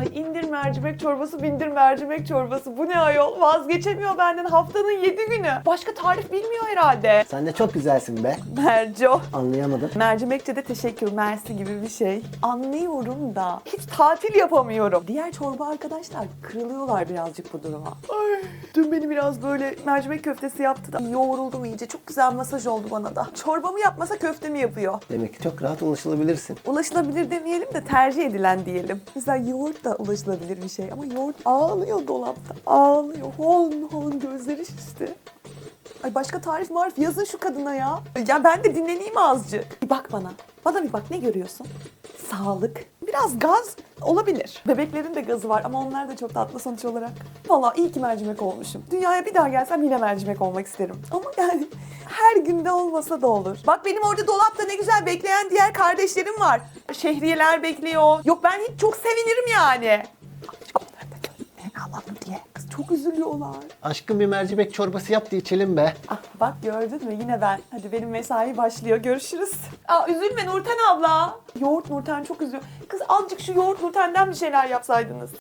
Ay indir mercimek çorbası, bindir mercimek çorbası. Bu ne ayol? Vazgeçemiyor benden haftanın yedi günü. Başka tarif bilmiyor herhalde. Sen de çok güzelsin be. Merco. Anlayamadım. Mercimekçe de teşekkür, mersi gibi bir şey. Anlıyorum da hiç tatil yapamıyorum. Diğer çorba arkadaşlar kırılıyorlar birazcık bu duruma. Ay, dün beni biraz böyle mercimek köftesi yaptı da yoğruldum iyice. Çok güzel masaj oldu bana da. Çorbamı yapmasa köftemi yapıyor. Demek ki çok rahat ulaşılabilirsin. Ulaşılabilir demeyelim de tercih edilen diyelim. Mesela yoğurt da ulaşılabilir bir şey ama yoğurt ağlıyor dolapta. Ağlıyor. Hon hon gözleri şişti. Ay başka tarif marif yazın şu kadına ya. Ya ben de dinleneyim azıcık. Bir bak bana. Bana bir bak ne görüyorsun? Sağlık. Biraz gaz olabilir. Bebeklerin de gazı var ama onlar da çok tatlı sonuç olarak. Valla iyi ki mercimek olmuşum. Dünyaya bir daha gelsem yine mercimek olmak isterim. Ama yani günde olmasa da olur. Bak benim orada dolapta ne güzel bekleyen diğer kardeşlerim var. Şehriyeler bekliyor. Yok ben hiç çok sevinirim yani. Onları da gönlüne alalım diye. Kız çok üzülüyorlar. Aşkım bir mercimek çorbası yap da içelim be. Ah bak gördün mü yine ben. Hadi benim mesai başlıyor. Görüşürüz. Aa üzülme Nurten abla. Yoğurt Nurten çok üzüyor. Kız azıcık şu yoğurt Nurten'den bir şeyler yapsaydınız.